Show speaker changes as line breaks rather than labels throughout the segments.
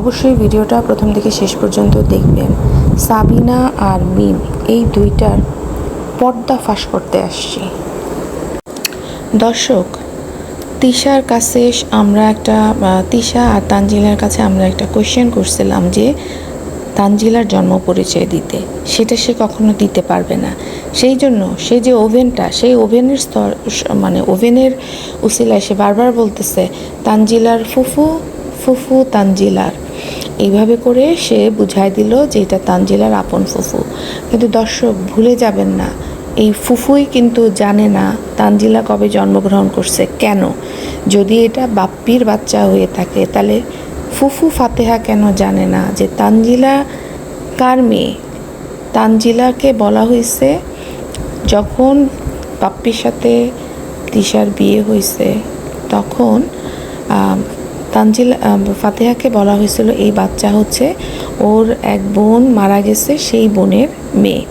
অবশ্যই ভিডিওটা প্রথম থেকে শেষ পর্যন্ত দেখবেন। সাবিনা আর মিম এই দুইটার পর্দা ফাঁস করতে আসছি। দর্শক, তিশার কাছে আমরা একটা তিশা আর তানজিলার কাছে আমরা একটা কোয়েশ্চেন করছিলাম যে, তানজিলার জন্ম পরিচয় দিতে, সেটা সে কখনো দিতে পারবে না। সেই জন্য সে যে ওভেনটা, সেই ওভেনের স্তর মানে ওভেনের উসিলায় সে বারবার বলতেছে, তানজিলার ফুফু ফুফু তানজিলার। এইভাবে করে সে বুঝাই দিল যে এটা তানজিলার আপন ফুফু। কিন্তু দর্শক, ভুলে যাবেন না, এই ফুফুই কিন্তু জানে না তানজিলা কবে জন্মগ্রহণ করছে। কেন? যদি এটা বাপ্পির বাচ্চা হয়ে থাকে, তাহলে ফুফু ফাতেহা কেন জানে না যে তানজিলা কার মেয়ে? তানজিলাকে বলা হয়েছে যখন বাপ্পির সাথে তিশার বিয়ে হয়েছে, তখন তানজিলা ফাতেহাকে বলা হয়েছিল, এই বাচ্চা হচ্ছে ওর এক বোন মারা গেছে, সেই বোনের মেয়ে।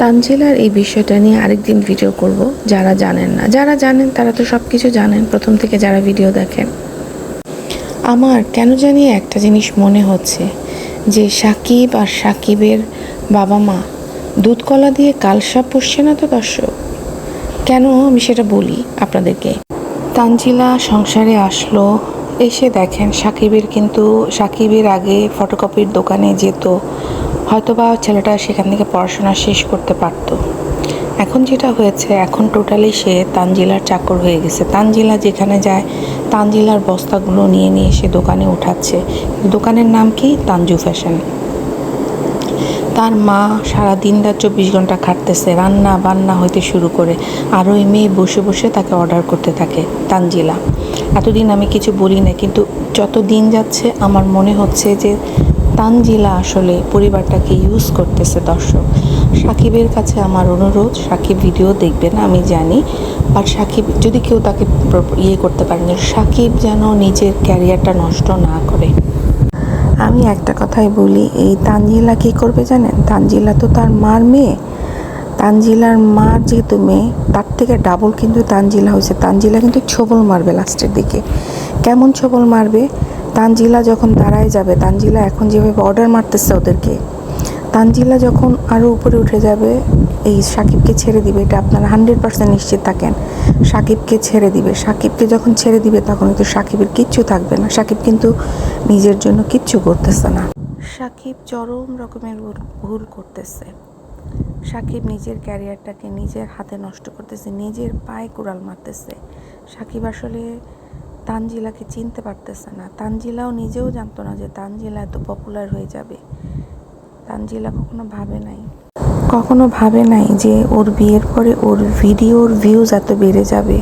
তানজিলার এই বিষয়টা নিয়ে আরেকদিন ভিডিও করব, যারা জানেন না। যারা জানেন, তারা তো সব কিছু জানেন, প্রথম থেকে যারা ভিডিও দেখেন। আমার কেন জানি একটা জিনিস মনে হচ্ছে, যে সাকিব আর সাকিবের বাবা মা দুধ কলা দিয়ে কালসাপ পড়ছে না তো দর্শক? কেন আমি সেটা বলি আপনাদেরকে। তানজিলা সংসারে আসলো এসে দেখেন, সাকিবের কিন্তু, সাকিবের আগে ফটোকপির দোকানে যেত। হয়তোবা ছেলেটা সেখান থেকে পড়াশোনা শেষ করতে পারত। এখন যেটা হয়েছে, এখন টোটালি সে তানজিলার চাকর হয়ে গেছে। তানজিলা যেখানে যায়, তানজিলার বস্তাগুলো নিয়ে নিয়ে সে দোকানে উঠাচ্ছে। দোকানের নাম কি? তানজু ফ্যাশন তার মা সারা দিন রাত চব্বিশ ঘণ্টা খাটতেছে, রান্না বান্না হইতে শুরু করে। আর ওই মেয়ে বসে বসে তাকে অর্ডার করতে থাকে, তানজিলা। এতদিন আমি কিছু বলি না কিন্তু যত দিন যাচ্ছে আমার মনে হচ্ছে যে তানজিলা আসলে পরিবারটাকে ইউজ করতেছে দর্শক। সাকিবের কাছে আমার অনুরোধ, সাকিব ভিডিও দেখবে না, আমি জানি। আর সাকিব, যদি কেউ তাকে ইয়ে করতে পারেন সাকিব যেন নিজের ক্যারিয়ারটা নষ্ট না করে। আমি একটা কথাই বলি, এই তানজিলা কি করবে জানেন? তানজিলা তো তার মার মেয়ে। তানজিলার মার যেহেতু মেয়ে, তার থেকে ডাবল কিন্তু তানজিলা হয়েছে। তানজিলা কিন্তু ছবল মারবে লাস্টের দিকে। কেমন ছবল মারবে? তানজিলা যখন দাঁড়ায় যাবে, তানজিলা এখন যেভাবে অর্ডার মারতেছে ওদেরকে তানজিলা যখন আরও উপরে উঠে যাবে, এই সাকিবকে ছেড়ে দিবে, এটা আপনারা হান্ড্রেড পার্সেন্ট নিশ্চিত থাকেন। সাকিবকে ছেড়ে দিবে। সাকিবকে যখন ছেড়ে দিবে, তখন কিন্তু সাকিবের কিচ্ছু থাকবে না। সাকিব কিন্তু নিজের জন্য কিচ্ছু করতেছে না। সাকিব চরম রকমের ভুল- করতেছে। সাকিব নিজের ক্যারিয়ারটাকে নিজের হাতে নষ্ট করতেছে, নিজের পায়ে কুড়াল মারতেছে। সাকিব আসলে তানজিলাকে চিনতে পারতেছে না। তানজিলাও নিজেও জানতো না যে তানজিলা এত পপুলার হয়ে যাবে। তানজিলা কখনো ভাবে নাই। কখনো ভাবে নাই যে ওর বিয়ের পরে ওর ভিডিওর ভিউজ এত বেড়ে যাবে।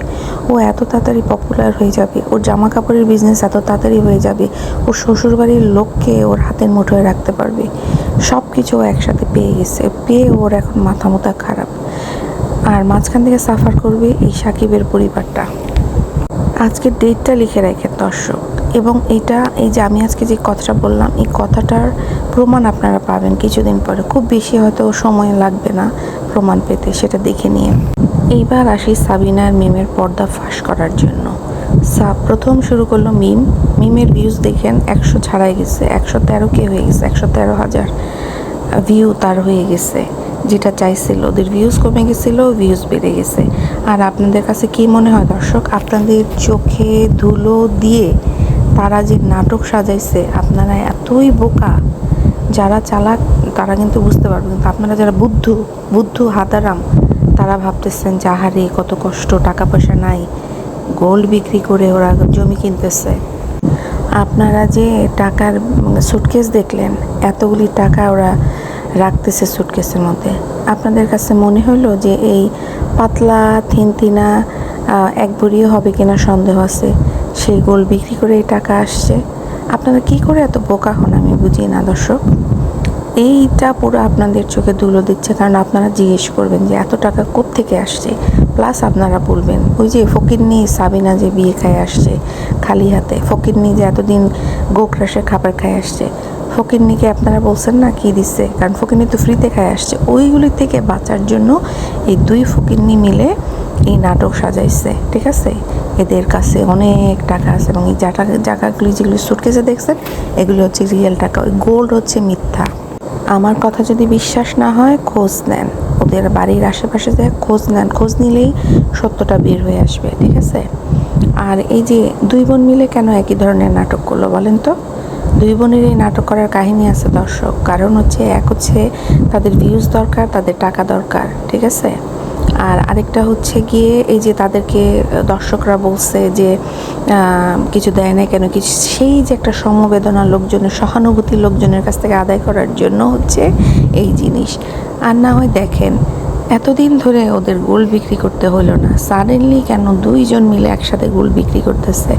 ও এত তাড়াতাড়ি পপুলার হয়ে যাবে। ওর জামা কাপড়ের বিজনেস এত তাড়াতাড়ি হয়ে যাবে। ওর শ্বশুরবাড়ির লোককে ওর হাতের মুঠোয় রাখতে পারবে। সব কিছু ও একসাথে পেয়ে গেছে। পেয়ে ওর এখন মাথা মোথা খারাপ। আর মাঝখান থেকে সাফার করবে এই সাকিবের পরিবারটা। আজকে ডেটটা লিখে রাখে দর্শক। এবং এটা, এই যে আমি আজকে যে কথাটা বললাম, এই কথাটার প্রমাণ আপনারা পাবেন কিছুদিন পরে। খুব বেশি হয়তো সময় লাগবে না প্রমাণ পেতে, সেটা দেখে নিয়ে। এইবার আসি সাবিনার মিমের পর্দা ফাঁস করার জন্য। সা, প্রথম শুরু করল মিম। মিমের ভিউজ দেখেন, একশো ছাড়াই গেছে, একশো তেরো কে হয়ে গেছে, একশো তেরো হাজার ভিউ তার হয়ে গেছে, যেটা চাইছিল। ওদের ভিউজ কমে গেছিল ভিউজ বেড়ে গেছে। আর আপনাদের কাছে কি মনে হয় দর্শক? আপনাদের চোখে ধুলো দিয়ে তারা যে নাটক সাজাইছে আপনারা এতই বোকা। যারা চালাক তারা কিন্তু বুঝতে পারবে। কিন্তু আপনারা যারা বুদ্ধ বুদ্ধ হাতারাম তারা ভাবতেছেন যে আহারে কত কষ্ট টাকা পয়সা নাই। গোল্ড বিক্রি করে ওরা জমি কিনতেছে। আপনারা যে টাকার সুটকেস দেখলেন এতগুলি টাকা ওরা রাখতেছে সুটকেসের মধ্যে। আপনাদের কাছে মনে হলো যে এই পাতলা থিনতিনা আহ, এক ভরিও হবে কিনা সন্দেহ আছে? সেই গোল বিক্রি করে এই টাকা আসছে। আপনারা কি করে এত বোকা হন আমি বুঝি না, দর্শক? এইটা পুরো আপনাদের চোখে ধুলো দিচ্ছে, কারণ আপনারা জিজ্ঞেস করবেন যে এত টাকা থেকে আসছে? প্লাস আপনারা বলবেন, ওই যে ফকিরনি সাবিনা যে বিয়ে খায় আসছে খালি হাতে ফকিরনি যে এতদিন গোকরাসে খাবার খায় আসছে। ফকিরনিকে আপনারা বলছেন না কি দিচ্ছে? কারণ ফকিরনি তো ফ্রিতে খায় আসছে। ওইগুলি থেকে বাঁচার জন্য এই দুই ফকিরনি মিলে এই নাটক সাজাইছে, ঠিক আছে? এদের কাছে অনেক টাকা আছে এবং এই জায়গা জায়গাগুলি যেগুলি সুটকেসে দেখছেন, এগুলি হচ্ছে রিয়েল টাকা, ওই গোল্ড হচ্ছে মিথ্যা। আমার কথা যদি বিশ্বাস না হয়, খোঁজ নেন। ওদের বাড়ির আশেপাশে যে খোঁজ নেন, খোঁজ নিলেই সত্যটা বের হয়ে আসবে, ঠিক আছে? আর এই যে দুই বোন মিলে কেন একই ধরনের নাটক করল বলেন তো? দুই বোনের এই নাটক করার কাহিনী আছে দর্শক, কারণ হচ্ছে এক হচ্ছে তাদের ভিউজ দরকার, তাদের টাকা দরকার, ঠিক আছে? আর আরেকটা হচ্ছে গিয়ে এই যে তাদেরকে দর্শকরা বলছে যে কিছু দেয় না কেন? কিছু, সেই যে একটা সমবেদনা লোকজনের সহানুভূতি লোকজনের কাছ থেকে আদায় করার জন্য হচ্ছে এই জিনিস। আর না হয় দেখেন, এতদিন ধরে ওদের গোল বিক্রি করতে হলো না। সাডেনলি কেন দুইজন মিলে একসাথে গোল বিক্রি করতেছে?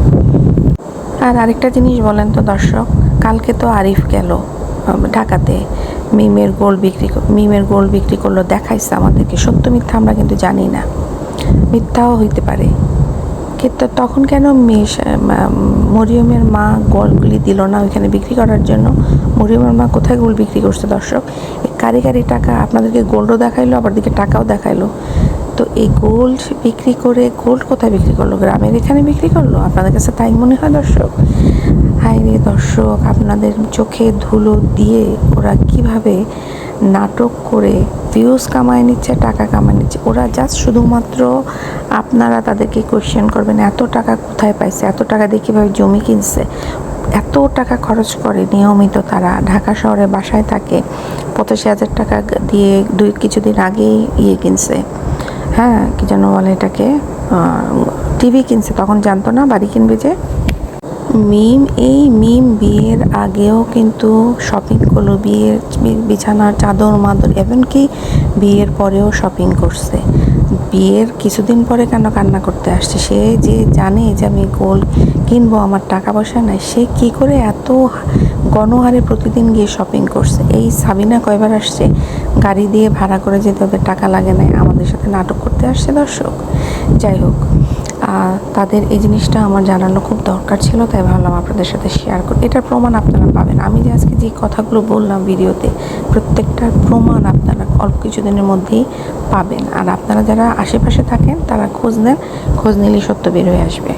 আর আরেকটা জিনিস বলেন তো দর্শক, কালকে তো আরিফ গেল ঢাকাতে। মিমের গোল বিক্রি মিমের গোল বিক্রি করল, দেখাইছে আমাদেরকে। সত্য মিথ্যা আমরা কিন্তু জানি না। মিথ্যাও হইতে পারে। কিন্তু তখন কেন মরিয়মের মা গোলগুলি দিল না ওইখানে বিক্রি করার জন্য? মরিয়মের মা কোথায় গোল বিক্রি করছে দর্শক? কারি কারি টাকা আপনাদেরকে গোল্ডও দেখাইলো, আবার দিকে টাকাও দেখাইলো। তো এই গোল্ড বিক্রি করে গোল্ড কোথায় বিক্রি করল? গ্রামের এখানে বিক্রি করল? আপনাদের কাছে তাই মনে হয় দর্শক? হাই রে দর্শক, আপনাদের চোখে ধুলো দিয়ে ওরা কীভাবে নাটক করে ভিউজ কামায় নিচ্ছে, টাকা কামায় নিচ্ছে? ওরা জাস্ট শুধুমাত্র আপনারা তাদেরকে কোয়েশ্চেন করবেন, এত টাকা কোথায় পাইছে? এত টাকা দিয়ে কীভাবে জমি কিনছে? এত টাকা খরচ করে নিয়মিত তারা ঢাকা শহরে বাসায় থাকে। পঁচাশি হাজার টাকা দিয়ে দুই, কিছুদিন আগেই ইয়ে কিনছে। হ্যাঁ কি যেন বলে এটাকে? টিভি কিনছে, তখন জানতো না, বাড়ি কিনবে যে? মিম, এই মিম বিয়ের আগেও কিন্তু শপিং করল, বিয়ের বিছানার চাদর মাদর এমনকি বিয়ের পরেও শপিং করছে। বিয়ের কিছুদিন পরে কেন কান্না করতে আসছে? সে যে জানে যে আমি গোল্ড কিনবো, আমার টাকা পয়সা নাই, সে কি করে এত গণহারে প্রতিদিন গিয়ে শপিং করছে? এই সাবিনা কয়বার আসছে? গাড়ি দিয়ে ভাড়া করে যেতে ওদের টাকা লাগে নাই, আমাদের সাথে নাটক করতে আসছে দর্শক? যাই হোক তাদের এই জিনিসটা আমার জানানো খুব দরকার ছিল, তাই ভাবলাম আপনাদের সাথে শেয়ার করি। এটার প্রমাণ আপনারা পাবেন। আমি যে আজকে যে কথাগুলো বললাম ভিডিওতে, প্রত্যেকটার প্রমাণ আপনারা অল্প কিছুদিনের মধ্যেই পাবেন। আর আপনারা যারা আশেপাশে থাকেন, তারা খোঁজ নেন, খোঁজ নিলেই সত্য বের হয়ে আসবে।